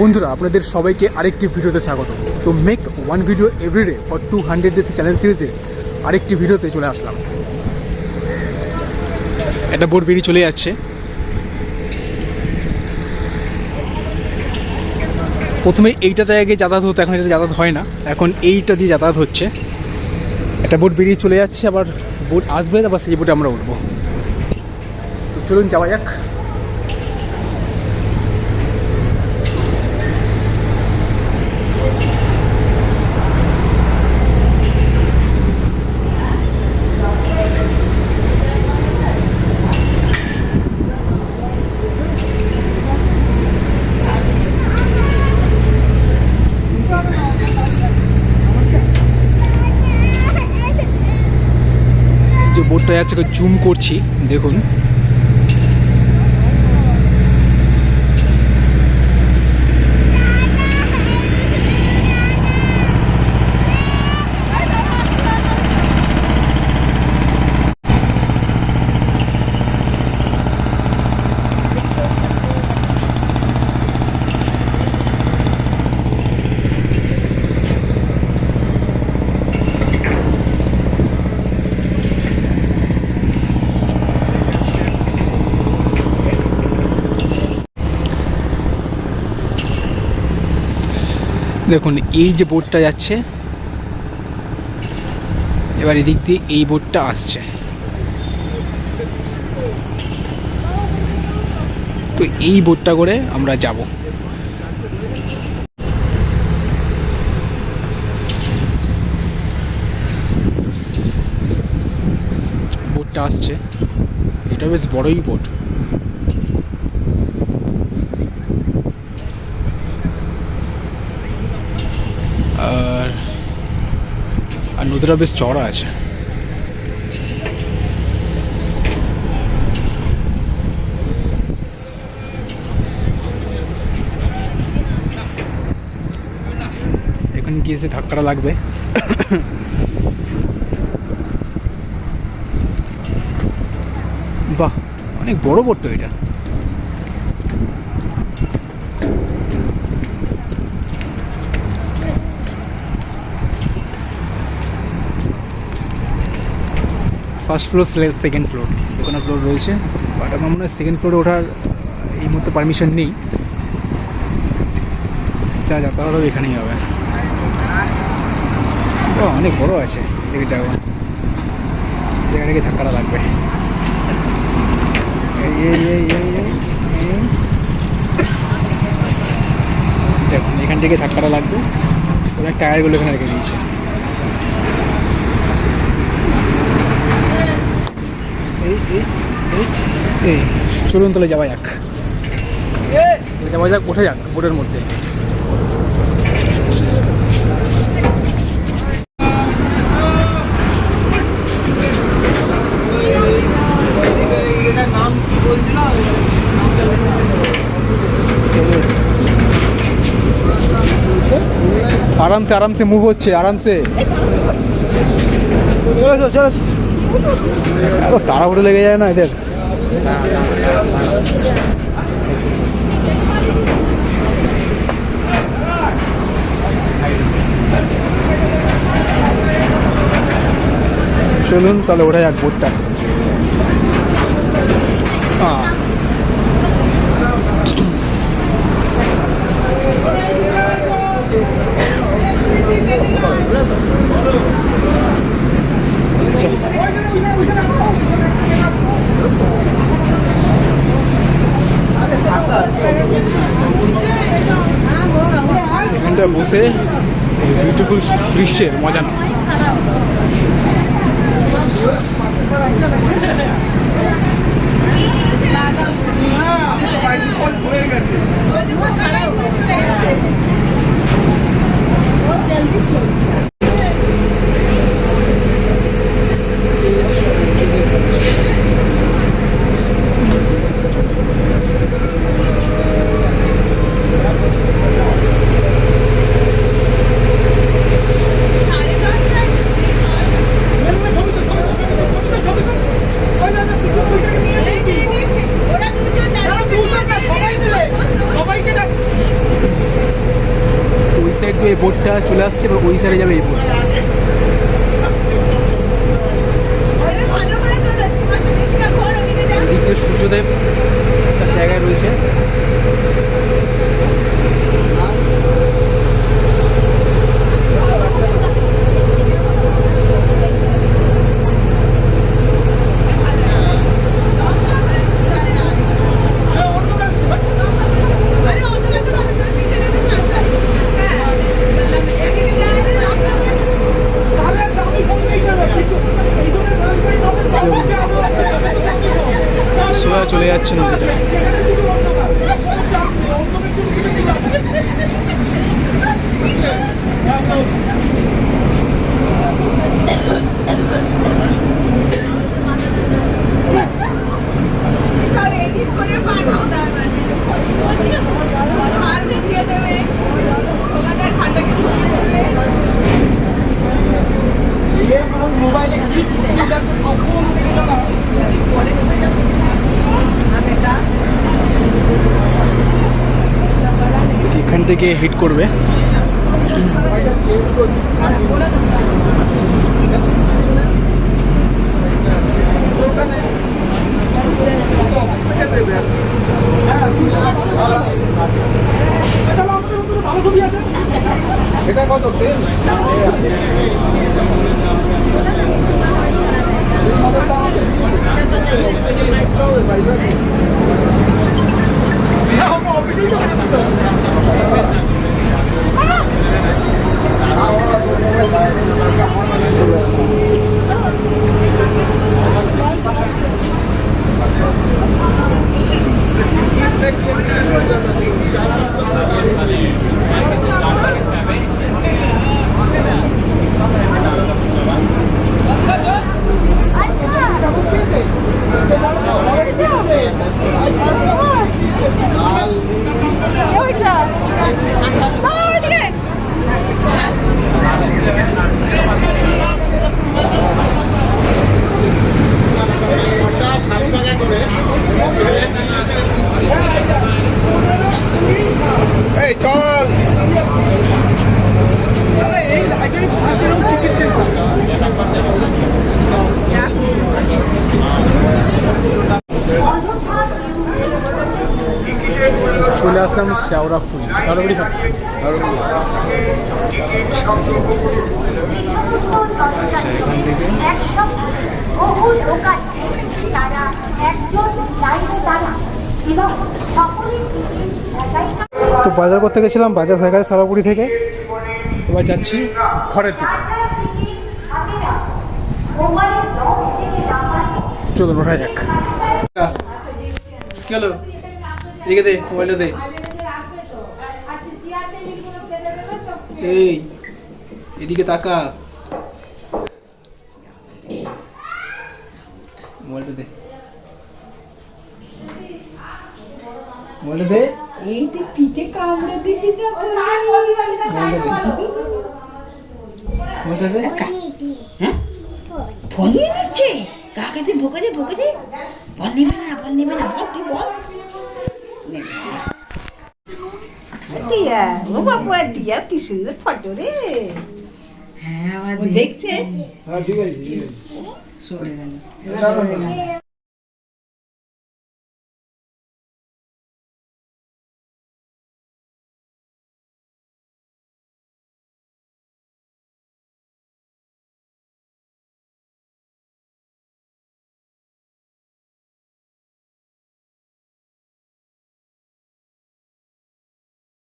বন্ধুরা আপনাদের সবাইকে আরেকটি ভিডিওতে স্বাগত। তো make one video every day for two hundred days challenge সিরিজে আরেকটি ভিডিওতে চলে আসলাম। একটা বোর্ড বেরিয়ে চলে যাচ্ছে। প্রথমে এইটাতে আগে যাতায়াত হতো এখন এটা যাতায়াত হয় না। এখন এইটা দিয়ে যাতায়াত হচ্ছে। একটা বোট বেরিয়ে চলে যাচ্ছে আবার বোট আসবে আবার সেই বোটে আমরা উঠবো। তো চলুন যাওয়া যাক। বোটটা যাচ্ছে জুম করছি দেখুন। দেখুন, এই যে বোটটা যাচ্ছে, এবার এদিক দিয়ে এই বোটটা আসছে। তো এই বোটটা করে আমরা যাব। বোটটা আসছে। এটা বেশ বড়ই বোট। আর আর নদীটা বেশ চড়া আছে। এখানে গিয়ে এসে ধাক্কাটা লাগবে। বাহ, অনেক বড় বোট তো এটা। ফার্স্ট ফ্লোর সেকেন্ড ফ্লোর দোকানের ফ্লোর রয়েছে। বাট আমার মনে হয় সেকেন্ড ফ্লোরে ওঠার এই মুহূর্তে পারমিশন নেই। যা যাতায়াত হবে এখানেই হবে। অনেক বড় আছে। টিকিটটা জায়গাটাকে ধাক্কাটা লাগবে। দেখুন, এখান থেকে ধাক্কাটা লাগবে। ওরা টায়ারগুলো এখানে রেখে দিয়েছে। এই, চলুন তাহলে যাওয়া যাক। যাওয়া যাক ওঠা যাক বোটের মধ্যে। আরামসে আরামসে মুভ হচ্ছে, আরামসে। চলো চলো এত তাড়াহুড়ো লেগে যায় না এদের? চলুন তাহলে ওটাই এক বোটটা। লাগতেছে এই বিউটিফুল দৃশ্যের মজা না জলদি আসছে এবার ওই সাইডে যাবে এই এদিকে সূর্যদেব তার জায়গায় রয়েছে আরে ওদিকে তো ভালো তোর পিছনে তো রাস্তা এদিকে যা রে রাস্তা সোজা চলে যাচ্ছে নদীটা সব এডিট করে পাঠাও তার মানে আর দেখিয়ে দেবে ওখানে খাটাকে ঘুরে দেবে থেকে হিট করবে এটা কত পেন এই চল চলে আসলাম শ্যাওড়া ফুল থাকছে আচ্ছা এখান থেকে। বহু লোক আছে তারা একজন লাইনে দাঁড়া এবং সকলের তো বাজার করতে গেছিলাম বাজার হয়ে গেছে সারাপুরি থেকে। এবার যাচ্ছি ঘরের দিকে। চলুন ওঠা যাক। কি হলো? দে, মোবাইলটা দে। এই, এদিকে তাকা। মোবাইলটা দে। মোবাইলটা দে। এইটা পিঠে কামড়ে দিবি না ফোন নিয়ে নিচ্ছে কাকে দিয়ে বকে দে বকে দে? ফোন নেবে না ফোন নেবে না বল তুই বল। ও বাবু আর টিয়ার কি সুন্দর ফটো রে। হ্যাঁ দেখছে? হ্যাঁ গেল।